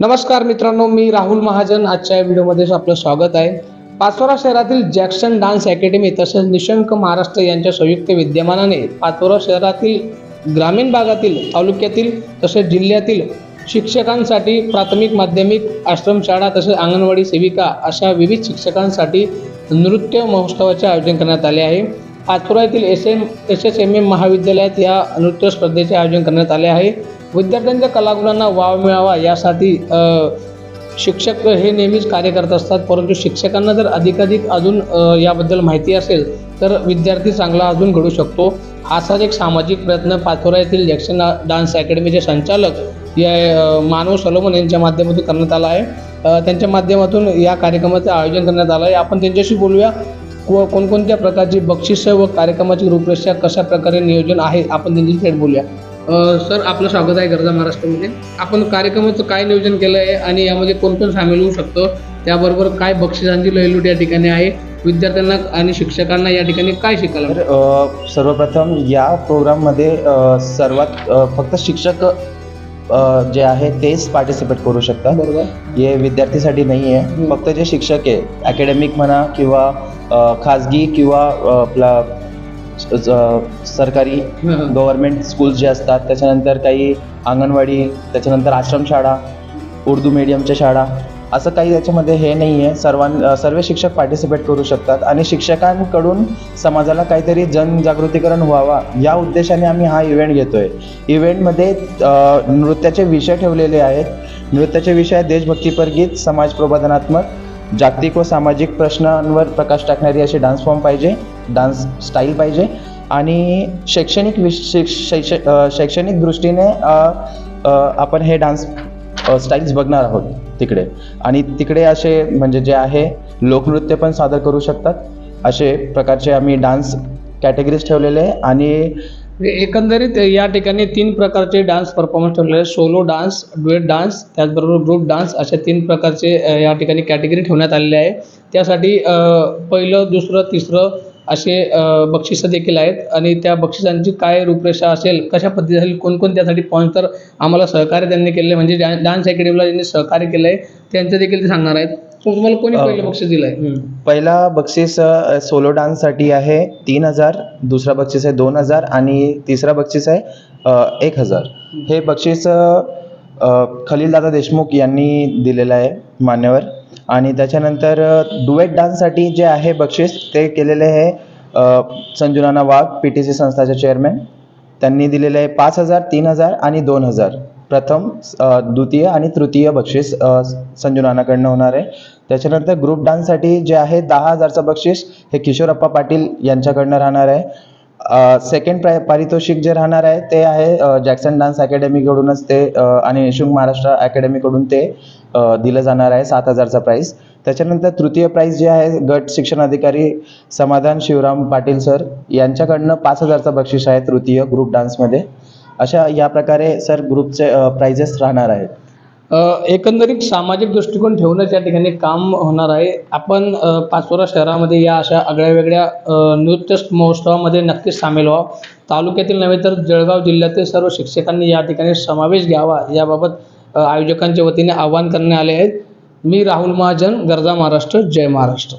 नमस्कार मित्रांनो मी राहुल महाजन. आजच्या या व्हिडिओमध्ये आपलं स्वागत आहे. पाचोरा शहरातील जॅक्सन डान्स अकॅडमी तसेच निशंक महाराष्ट्र यांच्या संयुक्त विद्यमानाने पाचोरा शहरातील ग्रामीण भागातील तालुक्यातील तसेच जिल्ह्यातील शिक्षकांसाठी प्राथमिक माध्यमिक आश्रमशाळा तसेच अंगणवाडी सेविका अशा विविध शिक्षकांसाठी नृत्य महोत्सवाचे आयोजन करण्यात आले आहे. पाचोरा येथील S M S S M M महाविद्यालयात या नृत्य स्पर्धेचे आयोजन करण्यात आले आहे. विद्यार्थ्यांच्या कलागुणांना वाव मिळावा यासाठी शिक्षक हे नेहमीच कार्य करत असतात. परंतु शिक्षकांना जर अधिकाधिक अजून याबद्दल माहिती असेल तर विद्यार्थी चांगला अजून घडू शकतो. असाच एक सामाजिक प्रयत्न पाचोरा येथील जॅक्सन डान्स अकॅडमीचे संचालक या मानव सलोमन यांच्या माध्यमातून करण्यात आला आहे. त्यांच्या माध्यमातून या कार्यक्रमाचं आयोजन करण्यात आलं आहे. आपण त्यांच्याशी बोलूया. व कोणकोणत्या प्रकारची बक्षिसं व कार्यक्रमाची रूपरेषा कशा प्रकारे नियोजन आहे? आपण त्यांच्याशी थेट बोलूया. सर आपलं स्वागत आहे गरजा महाराष्ट्रामध्ये. आपण कार्यक्रमाचं काय नियोजन केलं आहे आणि यामध्ये कोण कोण सामील होऊ शकतो? त्याबरोबर काय बक्षिसांची लयलूट या ठिकाणी आहे? विद्यार्थ्यांना आणि शिक्षकांना या ठिकाणी काय शिकायला तर सर्वप्रथम या प्रोग्राममध्ये सर्वात फक्त शिक्षक जे आहे तेच पार्टिसिपेट करू शकतात. बरोबर. हे विद्यार्थीसाठी नाही आहे. फक्त जे शिक्षक आहे अकॅडमिक म्हणा किंवा खाजगी किंवा आपला सरकारी गव्हर्मेंट स्कूल्स जे असतात त्याच्यानंतर काही अंगणवाडी त्याच्यानंतर आश्रमशाळा उर्दू मीडियमच्या शाळा असं काही त्याच्यामध्ये हे नाही आहे सर्वां सर्व शिक्षक पार्टिसिपेट करू शकतात आणि शिक्षकांकडून समाजाला काहीतरी जनजागृतीकरण व्हावा या उद्देशाने आम्ही हा इव्हेंट घेतो आहे इव्हेंटमध्ये नृत्याचे विषय ठेवलेले आहेत. नृत्याचे विषय देशभक्तीपर गीत समाज प्रबोधनात्मक जागतिक व सामाजिक प्रश्नांवर प्रकाश टाकणारी असे डान्स फॉर्म पाहिजे डान्स स्टाईल पाहिजे. आणि शैक्षणिक विश शैक्ष शैक्षणिक दृष्टीने आपण हे डान्स स्टाईल्स बघणार आहोत तिकडे. आणि तिकडे असे म्हणजे जे आहे लोकनृत्य पण सादर करू शकतात. असे प्रकारचे आम्ही डान्स कॅटेगरीज ठेवलेले आहे. आणि म्हणजे एकंदरीत या ठिकाणी तीन प्रकारचे डान्स परफॉर्मन्स ठेवलेले आहेत. सोलो डान्स डुएट डान्स त्याचबरोबर ग्रुप डान्स अशा तीन प्रकारचे या ठिकाणी कॅटेगरी ठेवण्यात आलेले आहे. त्यासाठी पहिलं दुसरं तिसरं असे बक्षिसं देखील आहेत. आणि त्या बक्षिसांची काय रूपरेषा असेल कशा पद्धती असेल कोणकोण त्यासाठी पॉईंट तर आम्हाला सहकार्य त्यांनी केले म्हणजे डा डान्स अकॅडमीला ज्यांनी सहकार्य केलं आहे त्यांचं देखील ते सांगणार आहेत. तर तुम्हाला कोणी पहिलं बक्षीस दिलं आहे पहिला बक्षीस अ, सोलो डान्ससाठी आहे तीन हजार दुसरा बक्षीस आहे दोन हजार आणि तिसरा बक्षीस आहे अ, एक हजार. हे बक्षीस अ, खलीलदादा देशमुख यांनी दिलेलं आहे मान्यवर. आणि त्याच्यानंतर डुएट डान्ससाठी जे आहे बक्षीस ते केलेले आहे अ, Sanju Nana Wagh P T C संस्थाचे चेअरमॅन. त्यांनी दिलेले आहे पाच हजार तीन हजार आणि दोन हजार. प्रथम द्वितीय आणि तृतीय बक्षीस अ, संजू नानाकडनं होणार आहे. त्याच्यानंतर ग्रुप डान्ससाठी जे आहे दहा हजारचं बक्षीस हे किशोरप्पा पाटील यांच्याकडनं राहणार आहे. सेकंड प्राय पारितोषिक जे राहणार आहे ते आहे जॅक्सन डान्स अकॅडमीकडूनच ते आणि निशुंग महाराष्ट्र अकॅडमीकडून ते दिलं जाणार आहे सात हजारचा प्राईज त्याच्यानंतर तृतीय प्राईज जे आहे गट शिक्षण अधिकारी समाधान शिवराम पाटील सर यांच्याकडनं पाच हजारचं बक्षीस आहे तृतीय ग्रुप डान्समध्ये अशा या प्रकारे सर ग्रुपचे प्राइजेस राहणार आहेत. एकंदरीत सामाजिक दृष्टिकोन ठेवूनच या ठिकाणी काम होणार आहे. आपण पाचोरा शहरामध्ये या अशा आगळ्या वेगळ्या नृत्य महोत्सवामध्ये नक्कीच सामील व्हा तालुक्यातील नव्हे तर जळगाव जिल्ह्यातील सर्व शिक्षकांनी या ठिकाणी समावेश घ्यावा. याबाबत आयोजकांच्या वतीने आवाहन करण्यात आले आहेत मी राहुल महाजन गरजा महाराष्ट्र जय महाराष्ट्र.